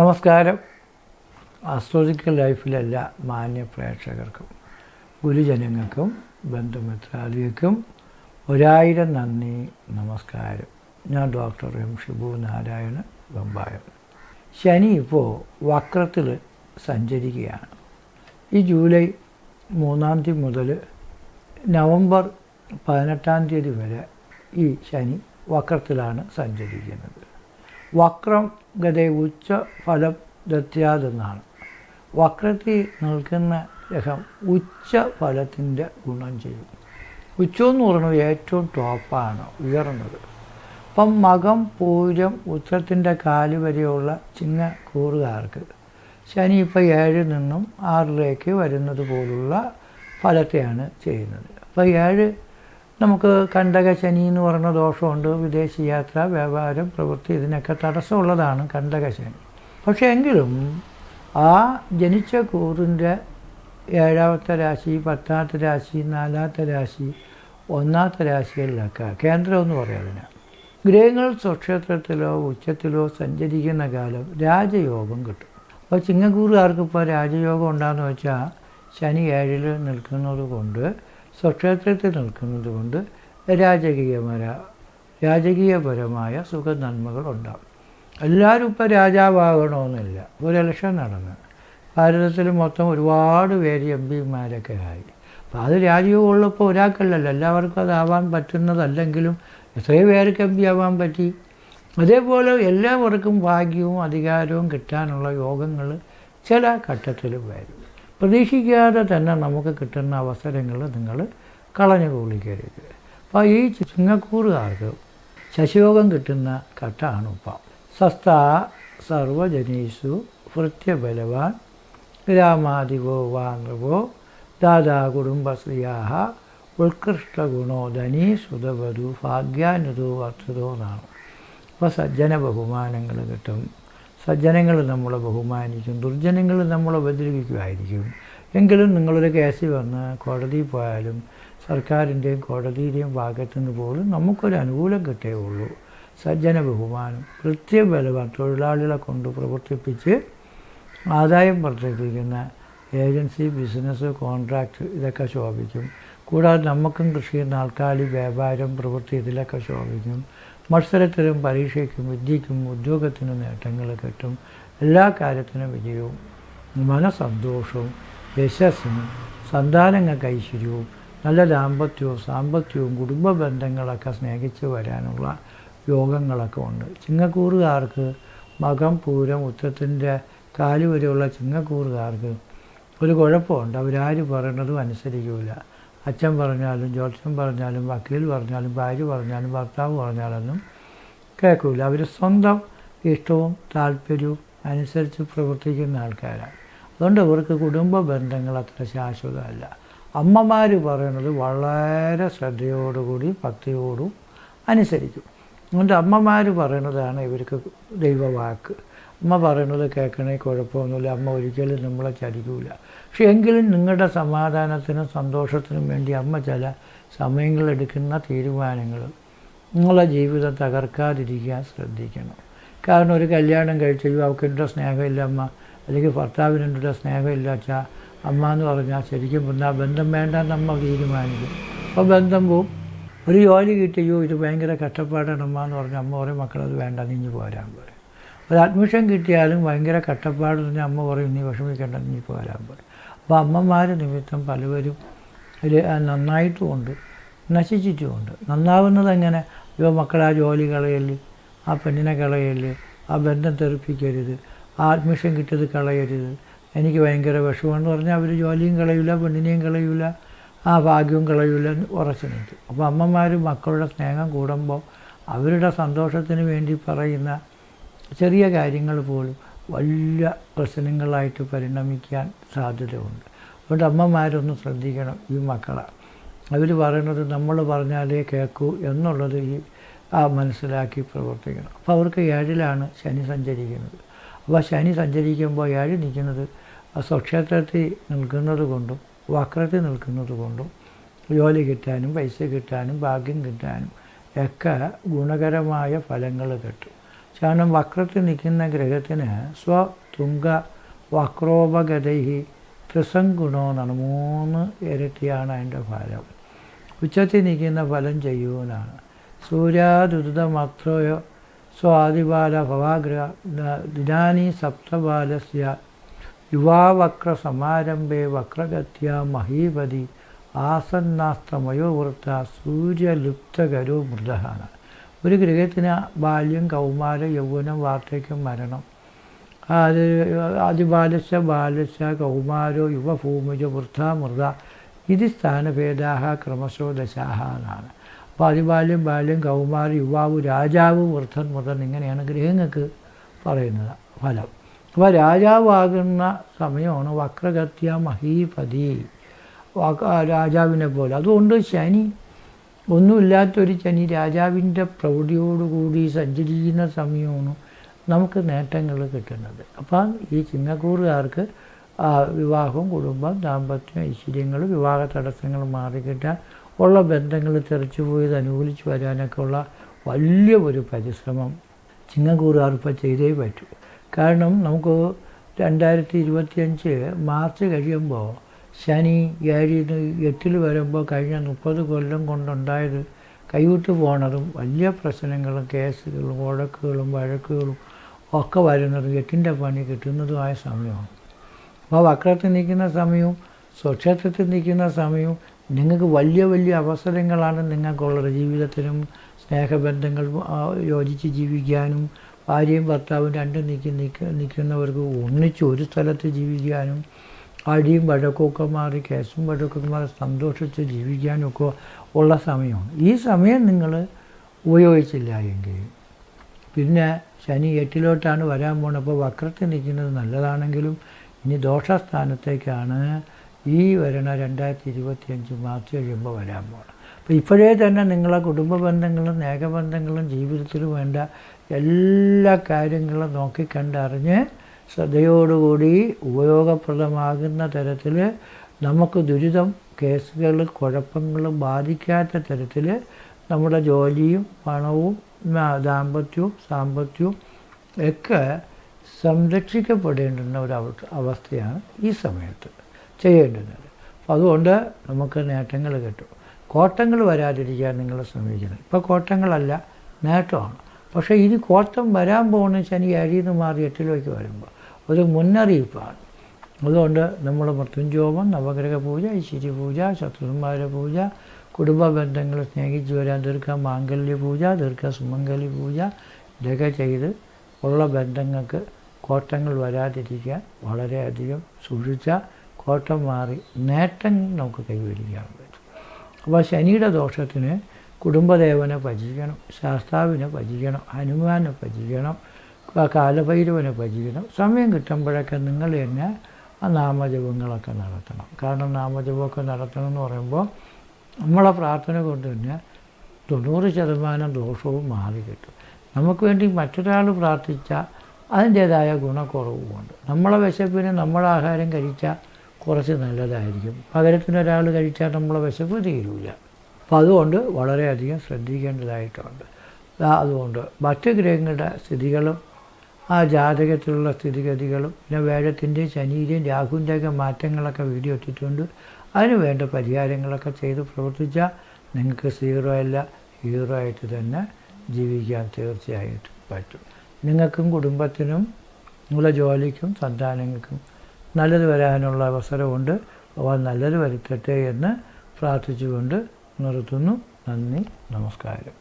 നമസ്കാരം. ആസ്ട്രോളജിക്കൽ ലൈഫിലെല്ലാ മാന്യ പ്രേക്ഷകർക്കും ഗുരുജനങ്ങൾക്കും ബന്ധുമിത്രാദികൾക്കും ഒരായിരം നന്ദി നമസ്കാരം. ഞാൻ ഡോക്ടർ എം ഷിബു നാരായണ വെമ്പായം ശനി ഇപ്പോൾ വക്രത്തിൽ സഞ്ചരിക്കുകയാണ്. ഈ ജൂലൈ മൂന്നാം തീയതി മുതൽ നവംബർ പതിനെട്ടാം തീയതി വരെ ഈ ശനി വക്രത്തിലാണ് സഞ്ചരിക്കുന്നത്. വക്രം ഗതേ ഉച്ച ഫലം ദത്യാതെന്നാണ്. വക്രത്തിൽ നിൽക്കുന്ന ഗ്രഹം ഉച്ച ഫലത്തിന്റെ ഗുണം ചെയ്യും. ഉച്ചെന്ന് പറയുന്നത് ഏറ്റവും ടോപ്പാണ് ഉയർന്നത്. അപ്പം മകം പൂരം ഉത്തരത്തിന്റെ കാൽ വരെയുള്ള ചിങ്ങ കൂറുകാർക്ക് ശനി ഇപ്പോൾ ഏഴിൽ നിന്നും ആറിലേക്ക് വരുന്നത് പോലുള്ള ഫലത്തെയാണ് ചെയ്യുന്നത്. അപ്പോൾ ഏഴ് നമുക്ക് കണ്ടക ശനി എന്ന് പറയുന്ന ദോഷമുണ്ട് വിദേശ യാത്ര വ്യാപാരം പ്രവൃത്തി ഇതിനൊക്കെ തടസ്സമുള്ളതാണ് കണ്ടക ശനി. പക്ഷേ എങ്കിലും ആ ജനിച്ച കൂറിന്റെ ഏഴാമത്തെ രാശി പത്താമത്തെ രാശി നാലാമത്തെ രാശി ഒന്നാമത്തെ രാശികളിലൊക്കെ കേന്ദ്രം എന്ന് പറയുന്നതിന് ഗ്രഹങ്ങൾ സ്വക്ഷേത്രത്തിലോ ഉച്ചത്തിലോ സഞ്ചരിക്കുന്ന കാലം രാജയോഗം കിട്ടും. അപ്പോൾ ചിങ്ങക്കൂറുകാർക്ക് ഇപ്പോൾ രാജയോഗം ഉണ്ടാകുന്ന വെച്ചാൽ ശനി ഏഴിൽ നിൽക്കുന്നത് കൊണ്ട് സ്വക്ഷേത്രത്തിൽ നിൽക്കുന്നത് കൊണ്ട് രാജകീയപര രാജകീയപരമായ സുഖനന്മകൾ ഉണ്ടാകും എല്ലാവരും ഇപ്പോൾ രാജാവാകണമെന്നില്ല. ഒരു ഇലക്ഷൻ നടന്ന്. ഭാരതത്തിൽ മൊത്തം ഒരുപാട് പേര് എം പിമാരൊക്കെ ആയി. അപ്പോൾ അത് രാജയോഗമുള്ളപ്പോൾ ഒരാൾക്കല്ലല്ലോ. എല്ലാവർക്കും അതാവാൻ പറ്റുന്നതല്ലെങ്കിലും എത്രയോ പേർക്ക് എം പി ആവാൻ പറ്റി. അതേപോലെ എല്ലാവർക്കും ഭാഗ്യവും അധികാരവും കിട്ടാനുള്ള യോഗങ്ങൾ ചില ഘട്ടത്തിൽ വരും പ്രതീക്ഷിക്കാതെ തന്നെ നമുക്ക് കിട്ടുന്ന അവസരങ്ങൾ നിങ്ങൾ കളഞ്ഞു കൂളിക്കരുത് അപ്പോൾ ഈ ചിങ്ങക്കൂറുകാർക്ക് ശശിയോഗം കിട്ടുന്ന ഘട്ടമാണ് ഇപ്പം സസ്ത സർവജനീഷു ഭൃത്യബലവാൻ ഗ്രാമാധിപോ വാ ദാദാ കുടുംബശ്രീയാഹ ഉത്കൃഷ്ട ഗുണോ ധനി സുതവധു ഭാഗ്യാനുതോ വർദ്ധതോ എന്നാണ്. അപ്പോൾ സജ്ജന ബഹുമാനങ്ങൾ കിട്ടും. സജ്ജനങ്ങൾ നമ്മളെ ബഹുമാനിക്കും ദുർജനങ്ങൾ നമ്മളെ ഉപദ്രവിക്കുമായിരിക്കും. എങ്കിലും നിങ്ങളൊരു കേസിൽ വന്ന് കോടതിയിൽ പോയാലും സർക്കാരിന്റെയും കോടതിയുടെയും ഭാഗത്തു നിന്ന് പോലും നമുക്കൊരു അനുകൂലം കിട്ടേ ഉള്ളൂ. സജ്ജന ബഹുമാനം കൃത്യബലവാൻ തൊഴിലാളികളെ കൊണ്ട് പ്രവർത്തിപ്പിച്ച് ആദായം വർദ്ധിപ്പിക്കുന്ന ഏജൻസി ബിസിനസ് കോൺട്രാക്റ്റ് ഇതൊക്കെ ശോഭിക്കും. കൂടാതെ നമുക്കും കൃഷി നാൽക്കാലി വ്യാപാരം പ്രവൃത്തി ഇതിലൊക്കെ ശോഭിക്കും. മത്സരത്തിലും പരീക്ഷയ്ക്കും വിദ്യയ്ക്കും ഉദ്യോഗത്തിനും നേട്ടങ്ങൾ കിട്ടും. എല്ലാ കാര്യത്തിനും വിജയവും മനസന്തോഷവും യശസ്സും സന്താനങ്ങൾക്ക് ഐശ്വര്യവും നല്ല ദാമ്പത്യവും സാമ്പത്തികവും കുടുംബ ബന്ധങ്ങളൊക്കെ സ്നേഹിച്ച് വരാനുള്ള യോഗങ്ങളൊക്കെ ഉണ്ട്. ചിങ്ങക്കൂറുകാർക്ക് മകം പൂരം ഉത്തരത്തിന്റെ കാൽ വരെയുള്ള ചിങ്ങക്കൂറുകാർക്ക് ഒരു കുഴപ്പമുണ്ട്. അവരാരും പറയണതും അനുസരിക്കില്ല അച്ഛൻ പറഞ്ഞാലും ജ്യോത്സ്യം പറഞ്ഞാലും വക്കീൽ പറഞ്ഞാലും ഭാര്യ പറഞ്ഞാലും ഭർത്താവ് പറഞ്ഞാലൊന്നും കേൾക്കില്ല അവർ സ്വന്തം ഇഷ്ടവും താല്പര്യവും അനുസരിച്ച് പ്രവർത്തിക്കുന്ന ആൾക്കാരാണ്. അതുകൊണ്ട് ഇവർക്ക് കുടുംബ ബന്ധങ്ങൾ അത്ര ശാശ്വതമല്ല. അമ്മമാർ പറയുന്നത് വളരെ ശ്രദ്ധയോടുകൂടി ഭക്തിയോടും അനുസരിക്കും. അതുകൊണ്ട് അമ്മമാർ പറയുന്നതാണ് ഇവർക്ക് ദൈവവാക്ക്. അമ്മ പറയുന്നത് കേൾക്കണേ കുഴപ്പമൊന്നുമില്ല. അമ്മ ഒരിക്കലും നമ്മളെ ചതിക്കൂല. പക്ഷെ എങ്കിലും നിങ്ങളുടെ സമാധാനത്തിനും സന്തോഷത്തിനും വേണ്ടി അമ്മ ചില സമയങ്ങളെടുക്കുന്ന തീരുമാനങ്ങൾ നിങ്ങളെ ജീവിതം തകർക്കാതിരിക്കാൻ ശ്രദ്ധിക്കണം. കാരണം ഒരു കല്യാണം കഴിച്ചു അവൾക്കെന്റെ സ്നേഹമില്ല അമ്മ. അല്ലെങ്കിൽ ഭർത്താവിനെന്റെ സ്നേഹമില്ല അച്ഛാ അമ്മ എന്ന് പറഞ്ഞാൽ ശരിക്കും പിന്നെ ആ ബന്ധം വേണ്ടെന്ന് അമ്മ തീരുമാനിക്കും. അപ്പോൾ ബന്ധം പോവും. ഒരു ജോലി കിട്ടിയോ? ഇത് ഭയങ്കര കഷ്ടപ്പാടാണ് അമ്മ എന്ന് പറഞ്ഞാൽ അമ്മ ഓരോ മക്കളത് വേണ്ട നിഞ്ഞു പോരാൻ പറയും. ഒരു അഡ്മിഷൻ കിട്ടിയാലും ഭയങ്കര കഷ്ടപ്പാട് തന്നെ അമ്മ പറയും നീ വിഷമിക്കേണ്ട നീ പോരാൻ പറയും അപ്പോൾ അമ്മമാർ നിമിത്തം പലവരും നന്നായിട്ടുമുണ്ട് നശിച്ചിട്ടുമുണ്ട്. നന്നാവുന്നത് എങ്ങനെ ഇവ മക്കളെ ആ ജോലി കളയൽ ആ പെണ്ണിനെ കളയൽ ആ ബന്ധം തെറിപ്പിക്കരുത് ആ അഡ്മിഷൻ കിട്ടിയത് കളയരുത്. എനിക്ക് ഭയങ്കര വിഷമമെന്ന് പറഞ്ഞാൽ അവർ ജോലിയും കളയില്ല പെണ്ണിനെയും കളയില്ല ആ ഭാഗ്യവും കളയില്ല എന്ന് ഉറച്ചു നിൽക്കും അപ്പോൾ അമ്മമാർ മക്കളുടെ സ്നേഹം കൂടുമ്പോൾ അവരുടെ സന്തോഷത്തിന് വേണ്ടി പറയുന്ന ചെറിയ കാര്യങ്ങൾ പോലും വലിയ പ്രശ്നങ്ങളായിട്ട് പരിണമിക്കാൻ സാധ്യതയുണ്ട്. അതുകൊണ്ട് അമ്മമാരൊന്ന് ശ്രദ്ധിക്കണം ഈ മക്കളെ. അവർ പറയുന്നത് നമ്മൾ പറഞ്ഞാലേ കേൾക്കൂ എന്നുള്ളത് ഈ ആ മനസ്സിലാക്കി പ്രവർത്തിക്കണം. അപ്പോൾ അവർക്ക് ഏഴിലാണ് ശനി സഞ്ചരിക്കുന്നത്. അപ്പോൾ ശനി സഞ്ചരിക്കുമ്പോൾ ഏഴ് നിൽക്കുന്നത് സ്വക്ഷേത്രത്തിൽ നിൽക്കുന്നത് കൊണ്ടും വക്രത്തിൽ നിൽക്കുന്നത് കൊണ്ടും ജോലി കിട്ടാനും പൈസ കിട്ടാനും ഭാഗ്യം കിട്ടാനും ഒക്കെ ഗുണകരമായ ഫലങ്ങൾ കിട്ടും. കാരണം വക്രത്തിൽ നിൽക്കുന്ന ഗ്രഹത്തിന് സ്വതുങ്ക വക്രോപഗതൈഹി ത്രിസംഗുണോ എന്നാണ്. മൂന്ന് ഇരട്ടിയാണ് അതിന്റെ ഫലം. ഉച്ചത്തിൽ നിൽക്കുന്ന ഫലം ചെയ്യുവാനാണ് സൂര്യാദുതമത്രയോ സ്വാദിബാല ഭവാഗ്രഹ ദിനാനി സപ്തബാലസ്യ യുവാവക്ര സമാരംഭേ വക്രഗത്യ മഹീപതി ആസന്നാസ്തമയോ വൃത്ത സൂര്യലുപ്തകരോ മൃതഹാണ്. ഒരു ഗൃഹത്തിന് ബാല്യം കൗമാരം യൗവനം വാർദ്ധക്യം മരണം. അത് അതിബാലസ്യ ബാലസ്യ കൗമാരോ യുവഭൂമിജ വൃദ്ധ മൃത ഇത് സ്ഥാനഭേദാഹ ക്രമശോ ദശാഹ എന്നാണ്. അപ്പോൾ അതിബാല്യം ബാല്യം കൗമാരം യുവാവ് രാജാവ് വൃദ്ധൻ മൃതൻ ഇങ്ങനെയാണ് ഗൃഹങ്ങൾക്ക് പറയുന്നത് ഫലം. അപ്പോൾ രാജാവാകുന്ന സമയമാണ് വക്രഗത്യ മഹീപതി രാജാവിനെ പോലെ. അതുകൊണ്ട് ശനി ഒന്നുമില്ലാത്തൊരു ചനി രാജാവിന്റെ പ്രൗഢിയോടുകൂടി സഞ്ചരിക്കുന്ന സമയമാണ് നമുക്ക് നേട്ടങ്ങൾ കിട്ടുന്നത്. അപ്പം ഈ ചിങ്ങക്കൂറുകാർക്ക് വിവാഹവും കുടുംബം ദാമ്പത്യം ഐശ്വര്യങ്ങൾ വിവാഹ തടസ്സങ്ങൾ മാറിക്കിട്ടാൻ ഉള്ള ബന്ധങ്ങൾ തെറിച്ചു പോയത് അനുകൂലിച്ച് വരാനൊക്കെ ഉള്ള വലിയ ഒരു പരിശ്രമം ചിങ്ങക്കൂറുകാർ ഇപ്പോൾ ചെയ്തേ പറ്റൂ. കാരണം നമുക്ക് രണ്ടായിരത്തി ഇരുപത്തിയഞ്ച് മാർച്ച് കഴിയുമ്പോൾ ശനി ഏഴിന് എട്ടിൽ വരുമ്പോൾ കഴിഞ്ഞ മുപ്പത് കൊല്ലം കൊണ്ടുണ്ടായത് കൈവിട്ട് പോണതും വലിയ പ്രശ്നങ്ങളും കേസുകളും വഴക്കുകളും വഴക്കുകളും ഒക്കെ വരുന്നതും എട്ടിന്റെ പണി കിട്ടുന്നതുമായ സമയമാണ്. അപ്പോൾ വക്രത്തിൽ നിൽക്കുന്ന സമയവും സ്വക്ഷേത്രത്തിൽ നിൽക്കുന്ന സമയവും നിങ്ങൾക്ക് വലിയ വലിയ അവസരങ്ങളാണ് നിങ്ങൾക്കുള്ളത്. ജീവിതത്തിലും സ്നേഹബന്ധങ്ങൾ യോജിച്ച് ജീവിക്കാനും ഭാര്യയും ഭർത്താവും രണ്ടും നിൽക്കി നിൽക്കുന്നവർക്ക് ഒന്നിച്ച് ഒരു സ്ഥലത്ത് ജീവിക്കാനും അടിയും വഴക്കൊക്കെ മാറി കേസും വഴക്കൊക്കെ മാറി സന്തോഷിച്ച് ജീവിക്കാനൊക്കെ ഉള്ള സമയമാണ്. ഈ സമയം നിങ്ങൾ ഉപയോഗിച്ചില്ല എങ്കിൽ പിന്നെ ശനി എട്ടിലോട്ടാണ് വരാൻ പോകുന്നത് അപ്പോൾ വക്രത്തിൽ നിൽക്കുന്നത് നല്ലതാണെങ്കിലും ഇനി ദോഷസ്ഥാനത്തേക്കാണ് ഈ വരണ രണ്ടായിരത്തി ഇരുപത്തിയഞ്ച് മാർച്ച് കഴിയുമ്പോൾ വരാൻ പോകണം അപ്പോൾ ഇപ്പോഴേ തന്നെ നിങ്ങളെ കുടുംബ ബന്ധങ്ങളും സ്നേഹബന്ധങ്ങളും ജീവിതത്തിൽ വേണ്ട എല്ലാ കാര്യങ്ങളും നോക്കിക്കണ്ടറിഞ്ഞ് ശ്രദ്ധയോടുകൂടി ഉപയോഗപ്രദമാകുന്ന തരത്തിൽ നമുക്ക് ദുരിതം കേസുകൾ കുഴപ്പങ്ങൾ ബാധിക്കാത്ത തരത്തിൽ നമ്മുടെ ജോലിയും പണവും ദാമ്പത്യവും സാമ്പത്യവും ഒക്കെ സംരക്ഷിക്കപ്പെടേണ്ടുന്ന ഒരു അവസ്ഥയാണ് ഈ സമയത്ത് ചെയ്യേണ്ടുന്നത്. അപ്പോൾ അതുകൊണ്ട് നമുക്ക് നേട്ടങ്ങൾ കിട്ടും. കോട്ടങ്ങൾ വരാതിരിക്കാൻ നിങ്ങൾ ശ്രമിക്കണം. ഇപ്പോൾ കോട്ടങ്ങളല്ല നേട്ടമാണ്. പക്ഷേ ഇനി കോട്ടം വരാൻ പോകുന്ന ശനി അഴിയിൽ നിന്ന് മാറി എട്ടിലേക്ക് വരുമ്പോൾ ഒരു മുന്നറിയിപ്പാണ്. അതുകൊണ്ട് നമ്മൾ മൃത്യുഞ്ജോമം നവഗ്രഹ പൂജ ഐശ്വര്യ പൂജ ശത്രുന്മാരുടെ പൂജ കുടുംബ ബന്ധങ്ങളെ സ്നേഹിച്ചു വരാൻ ദീർഘ മാംഗല്യ പൂജ ദീർഘ സുമംഗലി പൂജ ഇതൊക്കെ ചെയ്ത് ഉള്ള ബന്ധങ്ങൾക്ക് കോട്ടങ്ങൾ വരാതിരിക്കാൻ വളരെയധികം സൂക്ഷിച്ച കോട്ടം മാറി നേട്ടം നമുക്ക് കൈവരിക്കാൻ പറ്റും. അപ്പോൾ ശനിയുടെ ദോഷത്തിന് കുടുംബദേവനെ ഭജിക്കണം ശാസ്താവിനെ ഭജിക്കണം ഹനുമാനെ ഭജിക്കണം കാലഭൈരവനെ ഭജിക്കണം സമയം കിട്ടുമ്പോഴൊക്കെ നിങ്ങൾ തന്നെ ആ നാമജപങ്ങളൊക്കെ നടത്തണം. കാരണം നാമജപമൊക്കെ നടത്തണം എന്ന് പറയുമ്പോൾ നമ്മളെ പ്രാർത്ഥന കൊണ്ട് തന്നെ തൊണ്ണൂറ് ശതമാനം ദോഷവും മാറി കിട്ടും. നമുക്ക് വേണ്ടി മറ്റൊരാൾ പ്രാർത്ഥിച്ചാൽ അതിന്റേതായ ഗുണക്കുറവുമുണ്ട് നമ്മളെ വിശപ്പിന് നമ്മളെ ആഹാരം കഴിച്ചാൽ കുറച്ച് നല്ലതായിരിക്കും. പകരത്തിന് ഒരാൾ കഴിച്ചാൽ നമ്മളെ വിശപ്പ് തീരൂല. അപ്പം അതുകൊണ്ട് വളരെയധികം ശ്രദ്ധിക്കേണ്ടതായിട്ടുണ്ട്. അതുകൊണ്ട് മറ്റ് ഗ്രഹങ്ങളുടെ സ്ഥിതികളും ആ ജാതകത്തിലുള്ള സ്ഥിതിഗതികളും പിന്നെ വേഴത്തിന്റെയും ശനിയുടെയും രാഹുവിന്റെയൊക്കെ മാറ്റങ്ങളൊക്കെ വീഡിയോ ഇട്ടിട്ടുണ്ട്. അതിന് വേണ്ട പരിഹാരങ്ങളൊക്കെ ചെയ്ത് പ്രവർത്തിച്ചാൽ നിങ്ങൾക്ക് സീറോ അല്ല ഹീറോ ആയിട്ട് തന്നെ ജീവിക്കാൻ തീർച്ചയായിട്ടും പറ്റും. നിങ്ങൾക്കും കുടുംബത്തിനും നിങ്ങളുടെ ജോലിക്കും സന്താനങ്ങൾക്കും നല്ലത് വരാനുള്ള അവസരമുണ്ട്. അവ നല്ലത് വരുത്തട്ടെ എന്ന് പ്രാർത്ഥിച്ചുകൊണ്ട് നിർത്തുന്നു. നന്ദി നമസ്കാരം.